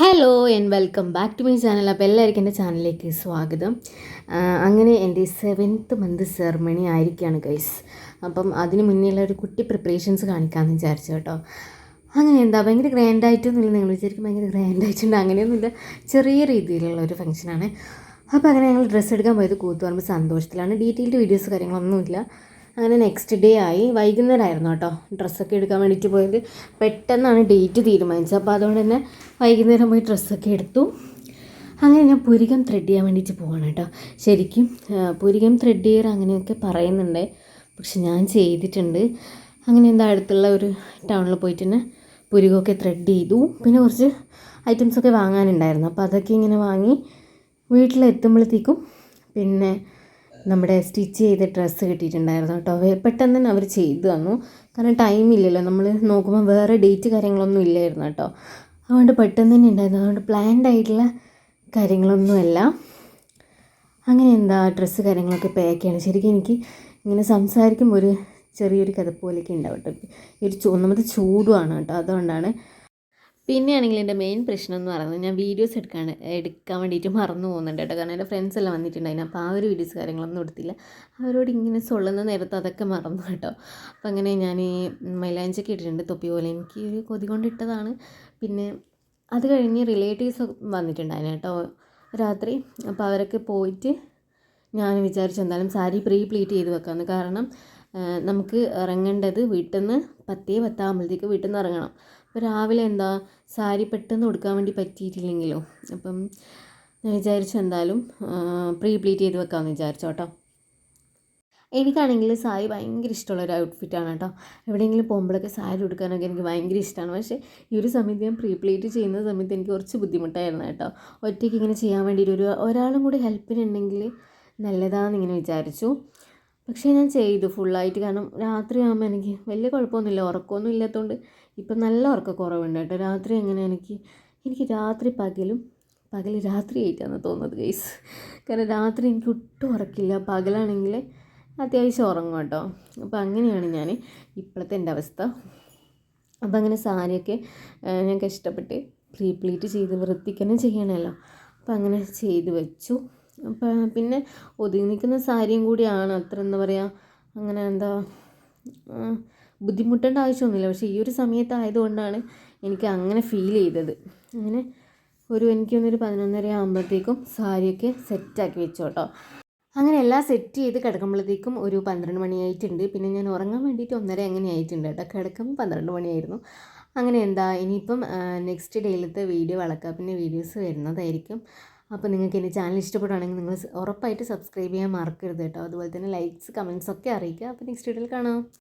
Hello and welcome back to my channel അപ്പോൾ എല്ലാവർക്കും എന്റെ ചാനലിലേക്ക് സ്വാഗതം. അങ്ങനെ എന്റെ സെവൻത്ത് മന്ത് സെറമണി ആയിരിക്കുകയാണ് ഗൈസ് അപ്പം അതിന് മുന്നേയുള്ള ഒരു കുട്ടി പ്രിപ്പറേഷൻസ് കാണിക്കാമെന്ന് വിചാരിച്ചു കേട്ടോ. അങ്ങനെ എന്താ ഭയങ്കര ഗ്രാൻഡായിട്ടൊന്നുമില്ല നിങ്ങൾ വിചാരിക്കും ഭയങ്കര ഗ്രാൻഡായിട്ടുണ്ട് അങ്ങനെയൊന്നുമില്ല ചെറിയ രീതിയിലുള്ള ഒരു ഫംഗ്ഷനാണ് അപ്പോൾ അങ്ങനെ ഞങ്ങൾ ഡ്രസ്സ് എടുക്കാൻ പോയത് കൂത്തുപറമ്പ് സന്തോഷത്തിലാണ്. ഡീറ്റെയിൽഡ് വീഡിയോസ് കാര്യങ്ങളൊന്നുമില്ല. അങ്ങനെ നെക്സ്റ്റ് ഡേ ആയി. വൈകുന്നേരമായിരുന്നു കേട്ടോ. ഡ്രസ്സൊക്കെ എടുക്കാൻ വേണ്ടിയിട്ട് പോയത്. പെട്ടെന്നാണ് ഡേറ്റ് തീരുമാനിച്ചത്. അപ്പോൾ അതുകൊണ്ട് തന്നെ വൈകുന്നേരം പോയി ഡ്രസ്സൊക്കെ എടുത്തു. അങ്ങനെ ഞാൻ പുരികം ത്രെഡ് ചെയ്യാൻ വേണ്ടിയിട്ട് പോവാണ് കേട്ടോ. ശരിക്കും പുരികം ത്രെഡ് ചെയ്യർ അങ്ങനെയൊക്കെ പറയുന്നുണ്ട്. പക്ഷെ ഞാൻ ചെയ്തിട്ടുണ്ട്. അങ്ങനെ എന്താ അടുത്തുള്ള ഒരു ടൗണിൽ പോയിട്ട് തന്നെ പുരികമൊക്കെ ത്രെഡ് ചെയ്തു. പിന്നെ കുറച്ച് ഐറ്റംസൊക്കെ വാങ്ങാനുണ്ടായിരുന്നു. അപ്പോൾ അതൊക്കെ ഇങ്ങനെ വാങ്ങി വീട്ടിലെത്തുമ്പോഴത്തേക്കും പിന്നെ നമ്മുടെ സ്റ്റിച്ച് ചെയ്ത ഡ്രസ്സ് കിട്ടിയിട്ടുണ്ടായിരുന്നു കേട്ടോ. പെട്ടെന്ന് തന്നെ അവർ ചെയ്തു തന്നു. കാരണം ടൈം ഇല്ലല്ലോ. നമ്മൾ നോക്കുമ്പോൾ വേറെ ഡേറ്റ് കാര്യങ്ങളൊന്നും ഇല്ലായിരുന്നു കേട്ടോ. അതുകൊണ്ട് പെട്ടെന്ന് തന്നെ ഉണ്ടായിരുന്നു. അതുകൊണ്ട് പ്ലാൻഡ് ആയിട്ടുള്ള കാര്യങ്ങളൊന്നുമല്ല. അങ്ങനെ എന്താ ഡ്രസ്സ് കാര്യങ്ങളൊക്കെ പാക്ക് ചെയ്യണം? ശരിക്കും എനിക്ക് ഇങ്ങനെ സംസാരിക്കുമ്പോൾ ഒരു ചെറിയൊരു കഥ പോലെയൊക്കെ ഉണ്ടാവും കേട്ടോ. ഈ ഒരു ഒന്നാമത് ചൂടുമാണ് കേട്ടോ. അതുകൊണ്ടാണ് പിന്നെയാണെങ്കിൽ എന്റെ മെയിൻ പ്രശ്നം എന്ന് പറയുന്നത് ഞാൻ വീഡിയോസ് എടുക്കാൻ എടുക്കാൻ വേണ്ടിയിട്ട് മറന്നു പോകുന്നുണ്ട് കേട്ടോ. കാരണം എന്റെ ഫ്രണ്ട്സ് എല്ലാം വന്നിട്ടുണ്ടായിരുന്നു. അപ്പോൾ ആ ഒരു വീഡിയോസ് കാര്യങ്ങളൊന്നും എടുത്തില്ല. അവരോട് ഇങ്ങനെ സൊള്ളുന്ന നേരത്ത് അതൊക്കെ മറന്നു കേട്ടോ. അപ്പം അങ്ങനെ ഞാൻ ഈ മൈലാഞ്ചൊക്കെ ഇട്ടിട്ടുണ്ട് തൊപ്പി പോലെ. എനിക്ക് ഒരു കൊതി കൊണ്ടിട്ടതാണ്. പിന്നെ അത് കഴിഞ്ഞ് റിലേറ്റീവ്സ് വന്നിട്ടുണ്ടായിരുന്നു കേട്ടോ രാത്രി. അപ്പോൾ അവരൊക്കെ പോയിട്ട് ഞാൻ വിചാരിച്ചു എന്തായാലും സാരി പ്രീ പ്ലീറ്റ് ചെയ്ത് വെക്കാമെന്ന്. കാരണം നമുക്ക് ഇറങ്ങേണ്ടത് വീട്ടിൽ നിന്ന് പത്തേ പത്താകുമ്പോഴത്തേക്ക് വീട്ടിൽ നിന്ന് ഇറങ്ങണം. അപ്പോൾ രാവിലെ എന്താ സാരി പെട്ടെന്ന് കൊടുക്കാൻ വേണ്ടി പറ്റിയിട്ടില്ലെങ്കിലോ? അപ്പം ഞാൻ വിചാരിച്ചു എന്തായാലും പ്രീ പ്ലീറ്റ് ചെയ്ത് വെക്കാമെന്ന് വിചാരിച്ചു കേട്ടോ. എനിക്കാണെങ്കിൽ സാരി ഭയങ്കര ഇഷ്ടമുള്ള ഒരു ഔട്ട്ഫിറ്റാണ് കേട്ടോ. എവിടെയെങ്കിലും പോകുമ്പോഴൊക്കെ സാരി ഉടുക്കാനൊക്കെ എനിക്ക് ഭയങ്കര ഇഷ്ടമാണ്. പക്ഷേ ഈ ഒരു സമയത്ത് ഞാൻ പ്രീ പ്ലേറ്റ് ചെയ്യുന്ന സമയത്ത് എനിക്ക് കുറച്ച് ബുദ്ധിമുട്ടായിരുന്നു കേട്ടോ. ഒറ്റയ്ക്ക് ഇങ്ങനെ ചെയ്യാൻ വേണ്ടിയിട്ട് ഒരു ഒരാളും കൂടി ഹെൽപ്പിനുണ്ടെങ്കിൽ നല്ലതാണെന്ന് ഇങ്ങനെ വിചാരിച്ചു. പക്ഷേ ഞാൻ ചെയ്തു ഫുള്ളായിട്ട് കാരണം രാത്രിയാകുമ്പോൾ എനിക്ക് വലിയ കുഴപ്പമൊന്നുമില്ല. ഉറക്കമൊന്നും ഇല്ലാത്തതുകൊണ്ട് ഇപ്പം നല്ല ഉറക്കക്കുറവുണ്ട് കേട്ടോ. രാത്രി അങ്ങനെ എനിക്ക് എനിക്ക് രാത്രി പകലും പകൽ രാത്രി ആയിട്ടാണ് തോന്നുന്നത് ഗൈസ് കാരണം രാത്രി എനിക്ക് ഒട്ടും ഉറക്കില്ല. പകലാണെങ്കിൽ അത്യാവശ്യം ഉറങ്ങും കേട്ടോ. അപ്പോൾ അങ്ങനെയാണ് ഞാൻ ഇപ്പോഴത്തെ എന്റെ അവസ്ഥ. അപ്പോൾ അങ്ങനെ സാരിയൊക്കെ ഞാൻ ഞങ്ങൾക്ക് ഇഷ്ടപ്പെട്ട് പ്രീപ്ലീറ്റ് ചെയ്ത് വൃത്തിക്കന്നെ ചെയ്യണമല്ലോ അപ്പോൾ അങ്ങനെ ചെയ്ത് വെച്ചു. പിന്നെ ഒതുങ്ങി നിൽക്കുന്ന സാരിയും കൂടിയാണ്. അത്ര എന്താ പറയുക അങ്ങനെ എന്താ ബുദ്ധിമുട്ടേണ്ട ആവശ്യമൊന്നുമില്ല. പക്ഷേ ഈ ഒരു സമയത്തായതുകൊണ്ടാണ് എനിക്ക് അങ്ങനെ ഫീൽ ചെയ്തത്. അങ്ങനെ ഒരു എനിക്ക് തോന്നുന്നു ഒരു പതിനൊന്നര ആകുമ്പോഴത്തേക്കും സാരിയൊക്കെ സെറ്റാക്കി വെച്ചു കേട്ടോ. അങ്ങനെ എല്ലാം സെറ്റ് ചെയ്ത് കിടക്കുമ്പോഴത്തേക്കും ഒരു പന്ത്രണ്ട് മണിയായിട്ടുണ്ട്. പിന്നെ ഞാൻ ഉറങ്ങാൻ വേണ്ടിയിട്ട് ഒന്നര അങ്ങനെ ആയിട്ടുണ്ട് കേട്ടോ. കിടക്കുമ്പോൾ പന്ത്രണ്ട് മണിയായിരുന്നു. അങ്ങനെ എന്താ ഇനിയിപ്പം നെക്സ്റ്റ് ഡേയിലത്തെ വീഡിയോ വളക്കാപ്പിന്റെ വീഡിയോസ് വരുന്നതായിരിക്കും. അപ്പോൾ നിങ്ങൾക്ക് എന്റെ ചാനൽ ഇഷ്ടപ്പെടുകയാണെങ്കിൽ നിങ്ങൾ ഉറപ്പായിട്ട് സബ്സ്ക്രൈബ് ചെയ്യാൻ മറക്കരുത് കേട്ടോ. അതുപോലെ തന്നെ ലൈക്സ് കമൻസ് ഒക്കെ അറിയിക്കുക. അപ്പോൾ നെക്സ്റ്റ് വീഡിയോയിൽ കാണാം.